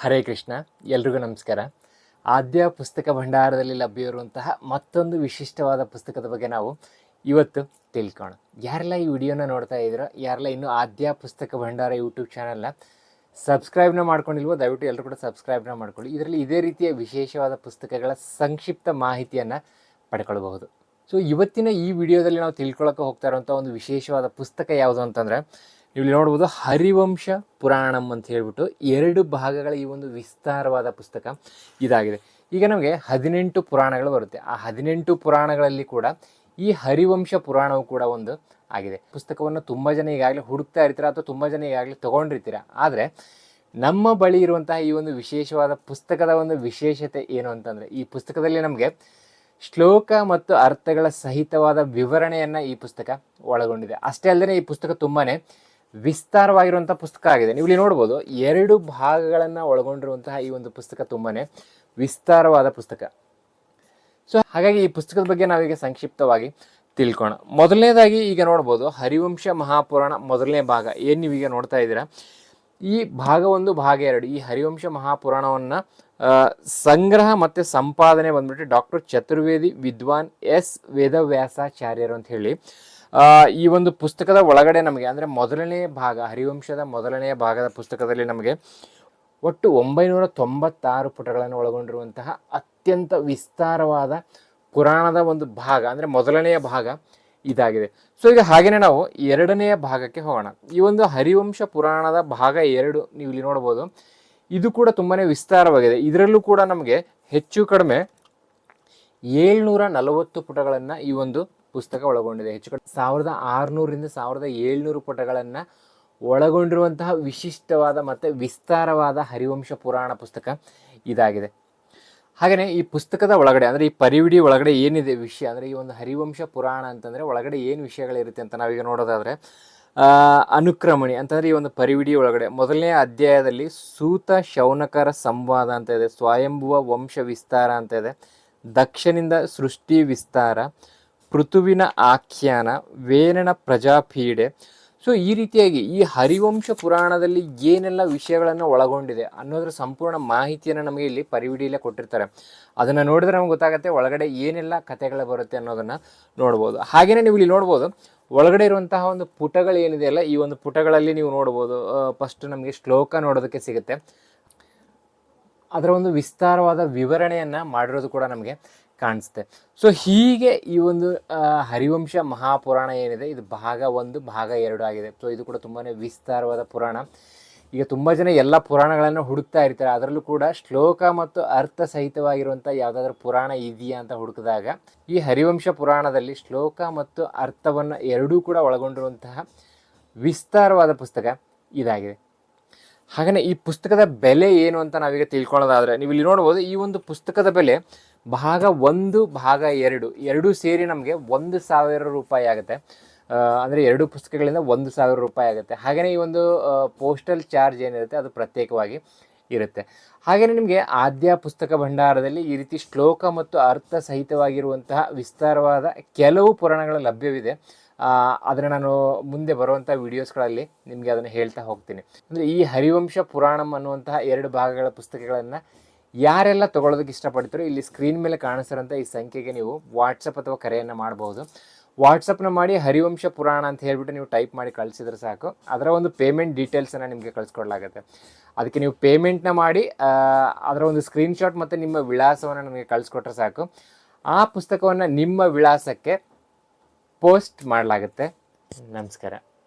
ಹರೇ ಕೃಷ್ಣ, ಎಲ್ರಿಗೂ ನಮಸ್ಕಾರ. ಆದ್ಯ ಪುಸ್ತಕ ಭಂಡಾರದಲ್ಲಿ ಲಭ್ಯವಿರುವಂತಹ ಮತ್ತೊಂದು ವಿಶಿಷ್ಟವಾದ ಪುಸ್ತಕದ ಬಗ್ಗೆ ನಾವು ಇವತ್ತು ತಿಳ್ಕೋಣ ಯಾರೆಲ್ಲ ಈ ವಿಡಿಯೋನ ನೋಡ್ತಾ ಇದ್ದೀರೋ ಯಾರೆಲ್ಲ ಇನ್ನೂ ಆದ್ಯ ಪುಸ್ತಕ ಭಂಡಾರ ಯೂಟ್ಯೂಬ್ ಚಾನಲ್ನ ಸಬ್ಸ್ಕ್ರೈಬ್ನ ಮಾಡ್ಕೊಂಡಿಲ್ವೋ, ದಯವಿಟ್ಟು ಎಲ್ಲರೂ ಕೂಡ ಸಬ್ಸ್ಕ್ರೈಬ್ನ ಮಾಡ್ಕೊಳ್ಳಿ. ಇದರಲ್ಲಿ ಇದೇ ರೀತಿಯ ವಿಶೇಷವಾದ ಪುಸ್ತಕಗಳ ಸಂಕ್ಷಿಪ್ತ ಮಾಹಿತಿಯನ್ನು ಪಡ್ಕೊಳ್ಬಹುದು. ಸೊ ಇವತ್ತಿನ ಈ ವಿಡಿಯೋದಲ್ಲಿ ನಾವು ತಿಳ್ಕೊಳ್ಳೋಕೆ ಹೋಗ್ತಾ ಇರುವಂಥ ಒಂದು ವಿಶೇಷವಾದ ಪುಸ್ತಕ ಯಾವುದು ಅಂತಂದರೆ ಇಲ್ಲಿ ನೋಡ್ಬೋದು ಹರಿವಂಶ ಪುರಾಣಂ ಅಂತ ಹೇಳ್ಬಿಟ್ಟು ಎರಡು ಭಾಗಗಳ ಈ ಒಂದು ವಿಸ್ತಾರವಾದ ಪುಸ್ತಕ ಇದಾಗಿದೆ. ಈಗ ನಮಗೆ ಹದಿನೆಂಟು ಪುರಾಣಗಳು ಬರುತ್ತೆ. ಆ ಹದಿನೆಂಟು ಪುರಾಣಗಳಲ್ಲಿ ಕೂಡ ಈ ಹರಿವಂಶ ಪುರಾಣವು ಕೂಡ ಒಂದು ಆಗಿದೆ. ಪುಸ್ತಕವನ್ನು ತುಂಬ ಜನ ಈಗಾಗಲೇ ಹುಡುಕ್ತಾ ಇರ್ತೀರ ಅಥವಾ ತುಂಬ ಜನ ಈಗಾಗಲೇ ತೊಗೊಂಡಿರ್ತೀರ? ಆದರೆ ನಮ್ಮ ಬಳಿ ಇರುವಂತಹ ಈ ಒಂದು ವಿಶೇಷವಾದ ಪುಸ್ತಕದ ಒಂದು ವಿಶೇಷತೆ ಏನು ಅಂತಂದರೆ, ಈ ಪುಸ್ತಕದಲ್ಲಿ ನಮಗೆ ಶ್ಲೋಕ ಮತ್ತು ಅರ್ಥಗಳ ಸಹಿತವಾದ ವಿವರಣೆಯನ್ನು ಈ ಪುಸ್ತಕ ಒಳಗೊಂಡಿದೆ. ಅಷ್ಟೇ ಅಲ್ಲದೆ ಈ ಪುಸ್ತಕ ತುಂಬಾ ವಿಸ್ತಾರವಾಗಿರುವಂಥ ಪುಸ್ತಕ ಆಗಿದೆ. ನೀವು ಇಲ್ಲಿ ನೋಡ್ಬೋದು, ಎರಡು ಭಾಗಗಳನ್ನು ಒಳಗೊಂಡಿರುವಂತಹ ಈ ಒಂದು ಪುಸ್ತಕ ತುಂಬಾ ವಿಸ್ತಾರವಾದ ಪುಸ್ತಕ. ಸೊ ಹಾಗಾಗಿ ಈ ಪುಸ್ತಕದ ಬಗ್ಗೆ ನಾವೀಗ ಸಂಕ್ಷಿಪ್ತವಾಗಿ ತಿಳ್ಕೋಣ. ಮೊದಲನೇದಾಗಿ ಈಗ ನೋಡ್ಬೋದು, ಹರಿವಂಶ ಮಹಾಪುರಾಣ ಮೊದಲನೇ ಭಾಗ. ಏನು ನೀವೀಗ ನೋಡ್ತಾ ಇದ್ದೀರಾ? ಈ ಭಾಗ ಒಂದು, ಭಾಗ ಎರಡು. ಈ ಹರಿವಂಶ ಮಹಾಪುರಾಣವನ್ನು ಸಂಗ್ರಹ ಮತ್ತು ಸಂಪಾದನೆ ಬಂದ್ಬಿಟ್ಟು ಡಾಕ್ಟರ್ ಚತುರ್ವೇದಿ ವಿದ್ವಾನ್ ಎಸ್ ವೇದವ್ಯಾಸಾಚಾರ್ಯರು ಅಂತ ಹೇಳಿ ಈ ಒಂದು ಪುಸ್ತಕದ ಒಳಗಡೆ ನಮಗೆ, ಅಂದರೆ ಮೊದಲನೇ ಭಾಗ, ಹರಿವಂಶದ ಮೊದಲನೆಯ ಭಾಗದ ಪುಸ್ತಕದಲ್ಲಿ ನಮಗೆ ಒಟ್ಟು ಒಂಬೈನೂರ ತೊಂಬತ್ತಾರು ಪುಟಗಳನ್ನು ಒಳಗೊಂಡಿರುವಂತಹ ಅತ್ಯಂತ ವಿಸ್ತಾರವಾದ ಪುರಾಣದ ಒಂದು ಭಾಗ, ಅಂದರೆ ಮೊದಲನೆಯ ಭಾಗ ಇದಾಗಿದೆ. ಸೊ ಈಗ ಹಾಗೆಯೇ ನಾವು ಎರಡನೆಯ ಭಾಗಕ್ಕೆ ಹೋಗೋಣ. ಈ ಒಂದು ಹರಿವಂಶ ಪುರಾಣದ ಭಾಗ ಎರಡು ನೀವು ಇಲ್ಲಿ ನೋಡ್ಬೋದು. ಇದು ಕೂಡ ತುಂಬಾ ವಿಸ್ತಾರವಾಗಿದೆ. ಇದರಲ್ಲೂ ಕೂಡ ನಮಗೆ ಹೆಚ್ಚು ಕಡಿಮೆ ಏಳ್ನೂರ ನಲವತ್ತು ಪುಟಗಳನ್ನು ಈ ಒಂದು ಪುಸ್ತಕ ಒಳಗೊಂಡಿದೆ. ಹೆಚ್ಚು ಕಡಿಮೆ ಸಾವಿರದ ಆರುನೂರಿಂದ ಸಾವಿರದ ಏಳ್ನೂರು ಪುಟಗಳನ್ನು ಒಳಗೊಂಡಿರುವಂತಹ ವಿಶಿಷ್ಟವಾದ ಮತ್ತು ವಿಸ್ತಾರವಾದ ಹರಿವಂಶ ಪುರಾಣ ಪುಸ್ತಕ ಇದಾಗಿದೆ. ಹಾಗೆಯೇ ಈ ಪುಸ್ತಕದ ಒಳಗಡೆ ಅಂದರೆ ಈ ಪರಿವಿಡಿ ಒಳಗಡೆ ಏನಿದೆ ವಿಷಯ? ಅಂದರೆ ಈ ಒಂದು ಹರಿವಂಶ ಪುರಾಣ ಅಂತಂದರೆ ಒಳಗಡೆ ಏನು ವಿಷಯಗಳಿರುತ್ತೆ ಅಂತ ನಾವೀಗ ನೋಡೋದಾದರೆ ಅನುಕ್ರಮಣಿ ಅಂತಂದರೆ ಈ ಒಂದು ಪರಿವಿಡಿ ಒಳಗಡೆ ಮೊದಲನೇ ಅಧ್ಯಾಯದಲ್ಲಿ ಸೂತ ಶೌನಕರ ಸಂವಾದ ಅಂತ ಇದೆ, ಸ್ವಯಂಭುವ ವಂಶ ವಿಸ್ತಾರ ಅಂತ ಇದೆ, ದಕ್ಷನಿಂದ ಸೃಷ್ಟಿ ವಿಸ್ತಾರ ಪೃಥುವಿನ ಆಖ್ಯಾನ, ವೇನನ ಪ್ರಜಾಪೀಡೆ. ಸೊ ಈ ರೀತಿಯಾಗಿ ಈ ಹರಿವಂಶ ಪುರಾಣದಲ್ಲಿ ಏನೆಲ್ಲ ವಿಷಯಗಳನ್ನು ಒಳಗೊಂಡಿದೆ ಅನ್ನೋದ್ರ ಸಂಪೂರ್ಣ ಮಾಹಿತಿಯನ್ನು ನಮಗೆ ಇಲ್ಲಿ ಪರಿವಿಡಿಯಲ್ಲೇ ಕೊಟ್ಟಿರ್ತಾರೆ. ಅದನ್ನು ನೋಡಿದ್ರೆ ನಮ್ಗೆ ಗೊತ್ತಾಗುತ್ತೆ ಒಳಗಡೆ ಏನೆಲ್ಲ ಕಥೆಗಳು ಬರುತ್ತೆ ಅನ್ನೋದನ್ನು ನೋಡ್ಬೋದು. ಹಾಗೆಯೇ ನೀವು ಇಲ್ಲಿ ನೋಡ್ಬೋದು, ಒಳಗಡೆ ಇರುವಂತಹ ಒಂದು ಪುಟಗಳು ಏನಿದೆಯಲ್ಲ ಈ ಒಂದು ಪುಟಗಳಲ್ಲಿ ನೀವು ನೋಡ್ಬೋದು ಫಸ್ಟ್ ನಮಗೆ ಶ್ಲೋಕ ನೋಡೋದಕ್ಕೆ ಸಿಗುತ್ತೆ. ಅದರ ಒಂದು ವಿಸ್ತಾರವಾದ ವಿವರಣೆಯನ್ನು ಮಾಡಿರೋದು ಕೂಡ ನಮಗೆ ಕಾಣಿಸುತ್ತೆ ಸೊ ಹೀಗೆ ಈ ಒಂದು ಹರಿವಂಶ ಮಹಾಪುರಾಣ ಏನಿದೆ, ಇದು ಭಾಗ ಒಂದು, ಭಾಗ ಎರಡು ಆಗಿದೆ. ಸೊ ಇದು ಕೂಡ ತುಂಬಾ ವಿಸ್ತಾರವಾದ ಪುರಾಣ. ಈಗ ತುಂಬ ಜನ ಎಲ್ಲ ಪುರಾಣಗಳನ್ನು ಹುಡುಕ್ತಾ ಇರ್ತಾರೆ. ಅದರಲ್ಲೂ ಕೂಡ ಶ್ಲೋಕ ಮತ್ತು ಅರ್ಥ ಸಹಿತವಾಗಿರುವಂಥ ಯಾವುದಾದ್ರೂ ಪುರಾಣ ಇದೆಯಾ ಅಂತ ಹುಡುಕಿದಾಗ, ಈ ಹರಿವಂಶ ಪುರಾಣದಲ್ಲಿ ಶ್ಲೋಕ ಮತ್ತು ಅರ್ಥವನ್ನು ಎರಡೂ ಕೂಡ ಒಳಗೊಂಡಿರುವಂತಹ ವಿಸ್ತಾರವಾದ ಪುಸ್ತಕ ಇದಾಗಿದೆ. ಹಾಗೆಯೇ ಈ ಪುಸ್ತಕದ ಬೆಲೆ ಏನು ಅಂತ ನಾವೀಗ ತಿಳ್ಕೊಳ್ಳೋದಾದರೆ, ನೀವು ಇಲ್ಲಿ ನೋಡ್ಬೋದು ಈ ಒಂದು ಪುಸ್ತಕದ ಬೆಲೆ ಭಾಗ ಒಂದು, ಭಾಗ ಎರಡು, ಎರಡೂ ಸೇರಿ ನಮಗೆ ಒಂದು ಸಾವಿರ ರೂಪಾಯಿ ಆಗುತ್ತೆ. ಅಂದರೆ ಎರಡು ಪುಸ್ತಕಗಳಿಂದ ಒಂದು ಸಾವಿರ ರೂಪಾಯಿ ಆಗುತ್ತೆ. ಹಾಗೆಯೇ ಈ ಒಂದು ಪೋಸ್ಟಲ್ ಚಾರ್ಜ್ ಏನಿರುತ್ತೆ ಅದು ಪ್ರತ್ಯೇಕವಾಗಿ ಇರುತ್ತೆ. ಹಾಗೆಯೇ ನಿಮಗೆ ಆದ್ಯ ಪುಸ್ತಕ ಭಂಡಾರದಲ್ಲಿ ಈ ರೀತಿ ಶ್ಲೋಕ ಮತ್ತು ಅರ್ಥ ಸಹಿತವಾಗಿರುವಂತಹ ವಿಸ್ತಾರವಾದ ಕೆಲವು ಪುರಾಣಗಳು ಲಭ್ಯವಿದೆ. ಅದನ್ನು ನಾನು ಮುಂದೆ ಬರುವಂಥ ವಿಡಿಯೋಸ್ಗಳಲ್ಲಿ ನಿಮಗೆ ಅದನ್ನು ಹೇಳ್ತಾ ಹೋಗ್ತೀನಿ. ಅಂದರೆ ಈ ಹರಿವಂಶ ಪುರಾಣಂ ಅನ್ನುವಂತಹ ಎರಡು ಭಾಗಗಳ ಪುಸ್ತಕಗಳನ್ನು ಯಾರೆಲ್ಲ ತೊಗೊಳೋದಕ್ಕೆ ಇಷ್ಟಪಡ್ತೀರೋ ಇಲ್ಲಿ ಸ್ಕ್ರೀನ್ ಮೇಲೆ ಕಾಣಿಸಿರೋಂಥ ಈ ಸಂಖ್ಯೆಗೆ ನೀವು ವಾಟ್ಸಪ್ ಅಥವಾ ಕರೆಯನ್ನು ಮಾಡಬಹುದು ವಾಟ್ಸಪ್ನ ಮಾಡಿ ಹರಿವಂಶ ಪುರಾಣ ಅಂತ ಹೇಳ್ಬಿಟ್ಟು ನೀವು ಟೈಪ್ ಮಾಡಿ ಕಳಿಸಿದ್ರೆ ಸಾಕು. ಅದರ ಒಂದು ಪೇಮೆಂಟ್ ಡೀಟೇಲ್ಸನ್ನು ನಿಮಗೆ ಕಳಿಸ್ಕೊಡ್ಲಾಗುತ್ತೆ. ಅದಕ್ಕೆ ನೀವು ಪೇಮೆಂಟ್ನ ಮಾಡಿ ಅದರ ಒಂದು ಸ್ಕ್ರೀನ್ಶಾಟ್ ಮತ್ತು ನಿಮ್ಮ ವಿಳಾಸವನ್ನು ನನಗೆ ಕಳಿಸ್ಕೊಟ್ರೆ ಸಾಕು. ಆ ಪುಸ್ತಕವನ್ನು ನಿಮ್ಮ ವಿಳಾಸಕ್ಕೆ ಪೋಸ್ಟ್ ಮಾಡಲಾಗುತ್ತೆ. ನಮಸ್ಕಾರ.